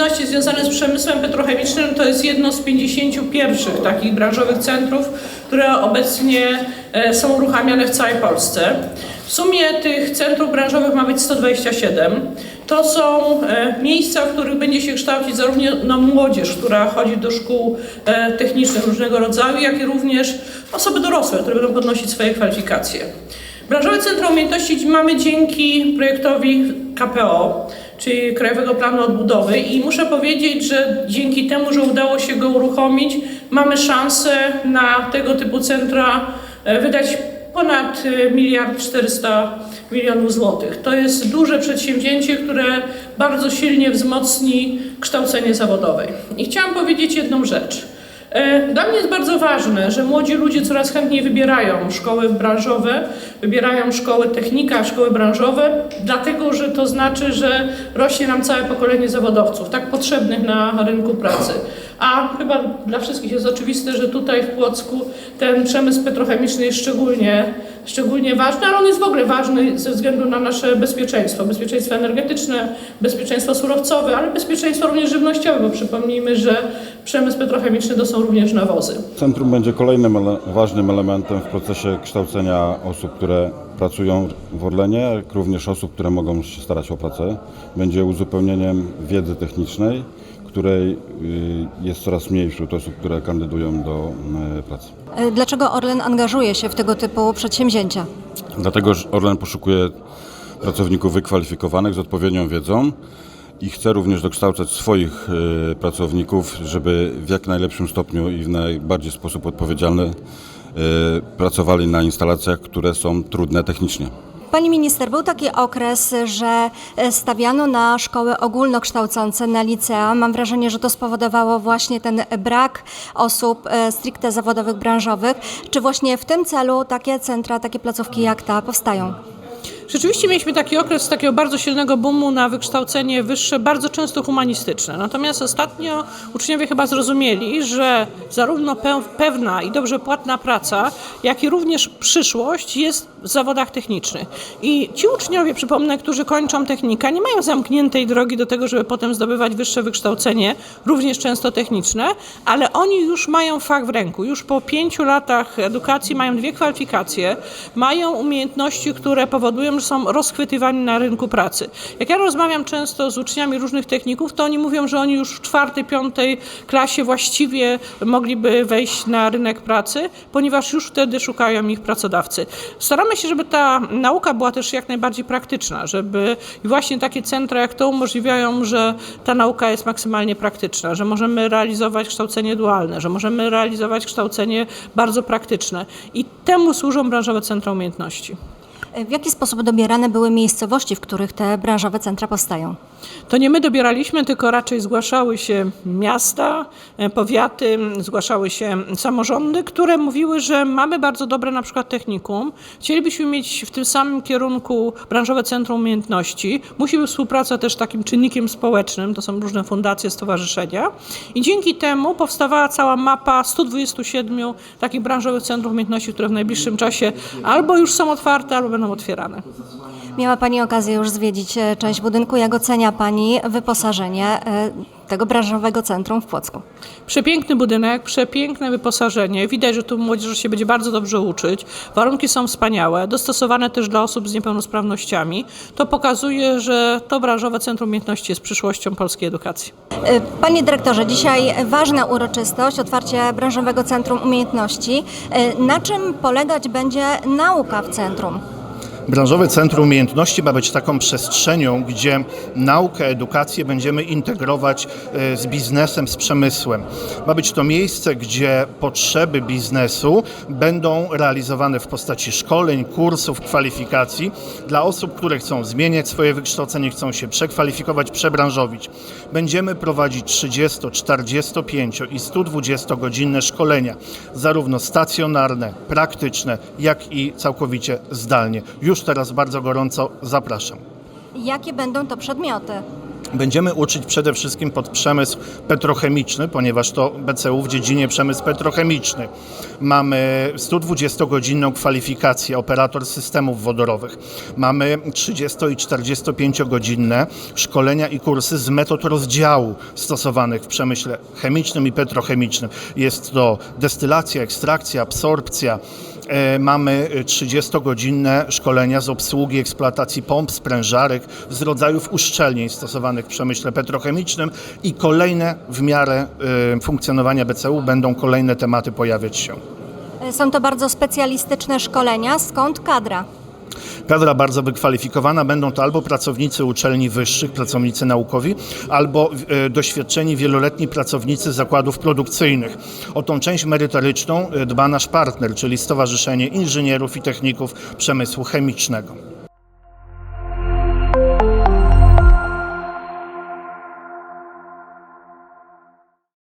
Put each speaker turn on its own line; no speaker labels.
Umiejętności związane z przemysłem petrochemicznym to jest jedno z 50 pierwszych takich branżowych centrów, które obecnie e, są uruchamiane w całej Polsce. W sumie tych centrów branżowych ma być 127. To są e, miejsca, w których będzie się kształcić zarówno młodzież, która chodzi do szkół e, technicznych różnego rodzaju, jak i również osoby dorosłe, które będą podnosić swoje kwalifikacje. Branżowe Centrum Umiejętności mamy dzięki projektowi KPO, czyli Krajowego Planu Odbudowy i muszę powiedzieć, że dzięki temu, że udało się go uruchomić, mamy szansę na tego typu centra e, wydać ponad e, miliard 400 milionów złotych. To jest duże przedsięwzięcie, które bardzo silnie wzmocni kształcenie zawodowe. I chciałam powiedzieć jedną rzecz. E, Dla mnie jest bardzo ważne, że młodzi ludzie coraz chętniej wybierają szkoły branżowe, wybierają szkoły technika, szkoły branżowe, dlatego że to znaczy, że rośnie nam całe pokolenie zawodowców, tak potrzebnych na rynku pracy. A chyba dla wszystkich jest oczywiste, że tutaj w Płocku ten przemysł petrochemiczny jest szczególnie, szczególnie ważny, ale on jest w ogóle ważny ze względu na nasze bezpieczeństwo, bezpieczeństwo energetyczne, bezpieczeństwo surowcowe, ale bezpieczeństwo również żywnościowe, bo przypomnijmy, że przemysł petrochemiczny to są również nawozy.
Centrum będzie kolejnym ele- ważnym elementem w procesie kształcenia osób, które pracują w Orlenie, jak również osób, które mogą się starać o pracę. Będzie uzupełnieniem wiedzy technicznej, której y, jest coraz mniej wśród osób, które kandydują do y, pracy.
E, Dlaczego Orlen angażuje się w tego typu przedsięwzięcia?
Dlatego że Orlen poszukuje pracowników wykwalifikowanych z odpowiednią wiedzą i chce również dokształcać swoich y, pracowników, żeby w jak najlepszym stopniu i w najbardziej sposób odpowiedzialny pracowali na instalacjach, które są trudne technicznie.
Pani minister, był taki okres, że e, stawiano na szkoły ogólnokształcące, na licea. Mam wrażenie, że to spowodowało właśnie ten brak osób e, stricte zawodowych, branżowych. Czy właśnie w tym celu takie centra, takie placówki jak ta powstają?
Rzeczywiście mieliśmy taki okres takiego bardzo silnego boomu na wykształcenie wyższe, bardzo często humanistyczne. Natomiast ostatnio uczniowie chyba zrozumieli, że zarówno pe- pewna i dobrze płatna praca, jak i również przyszłość jest w zawodach technicznych. I ci uczniowie, przypomnę, którzy kończą technika, nie mają zamkniętej drogi do tego, żeby potem zdobywać wyższe wykształcenie, również często techniczne, ale oni już mają fach w ręku. Już po pięciu latach edukacji mają dwie kwalifikacje, mają umiejętności, które powodują, są rozchwytywani na rynku pracy. Jak ja rozmawiam często z uczniami różnych techników, to oni mówią, że oni już w czwartej, piątej klasie właściwie mogliby wejść na rynek pracy, ponieważ już wtedy szukają ich pracodawcy. Staramy się, żeby ta nauka była też jak najbardziej praktyczna, żeby i właśnie takie centra jak to umożliwiają, że ta nauka jest maksymalnie praktyczna, że możemy realizować kształcenie dualne, że możemy realizować kształcenie bardzo praktyczne i temu służą branżowe centra umiejętności.
W jaki sposób dobierane były miejscowości, w których te branżowe centra powstają?
To nie my dobieraliśmy, tylko raczej zgłaszały się miasta, e, powiaty, zgłaszały się samorządy, które mówiły, że mamy bardzo dobre na przykład technikum, chcielibyśmy mieć w tym samym kierunku branżowe centrum umiejętności, musi być współpraca też takim czynnikiem społecznym, to są różne fundacje, stowarzyszenia. I dzięki temu powstawała cała mapa 127 takich branżowych centrów umiejętności, które w najbliższym czasie albo już są otwarte, albo będą otwierane.
Miała Pani okazję już zwiedzić e, część budynku. Jak ocenia Pani wyposażenie e, tego branżowego centrum w Płocku?
Przepiękny budynek, przepiękne wyposażenie. Widać, że tu młodzież się będzie bardzo dobrze uczyć. Warunki są wspaniałe, dostosowane też dla osób z niepełnosprawnościami. To pokazuje, że to branżowe Centrum Umiejętności jest przyszłością polskiej edukacji.
E, Panie dyrektorze, dzisiaj ważna uroczystość, otwarcie branżowego centrum umiejętności. Na czym polegać będzie nauka w centrum?
Branżowe Centrum Umiejętności ma być taką przestrzenią, gdzie naukę, edukację będziemy integrować e, z biznesem, z przemysłem. Ma być to miejsce, gdzie potrzeby biznesu będą realizowane w postaci szkoleń, kursów, kwalifikacji dla osób, które chcą zmieniać swoje wykształcenie, chcą się przekwalifikować, przebranżowić. Będziemy prowadzić 30, 45 i 120 godzinne szkolenia, zarówno stacjonarne, praktyczne, jak i całkowicie zdalnie. Już teraz bardzo gorąco zapraszam.
Jakie będą to przedmioty?
Będziemy uczyć przede wszystkim pod przemysł petrochemiczny, ponieważ to BCU w dziedzinie przemysł petrochemiczny. Mamy 120-godzinną kwalifikację operator systemów wodorowych. Mamy 30 i 45-godzinne szkolenia i kursy z metod rozdziału stosowanych w przemyśle chemicznym i petrochemicznym. Jest to destylacja, ekstrakcja, absorpcja, Mamy 30-godzinne szkolenia z obsługi eksploatacji pomp, sprężarek, z rodzajów uszczelnień stosowanych w przemyśle petrochemicznym i kolejne w miarę e, funkcjonowania BCU będą kolejne tematy pojawiać się.
E, Są to bardzo specjalistyczne szkolenia. Skąd kadra?
Kadra bardzo wykwalifikowana będą to albo pracownicy uczelni wyższych, pracownicy naukowi, albo e, doświadczeni wieloletni pracownicy zakładów produkcyjnych. O tą część merytoryczną e, dba nasz partner, czyli Stowarzyszenie Inżynierów i Techników Przemysłu Chemicznego.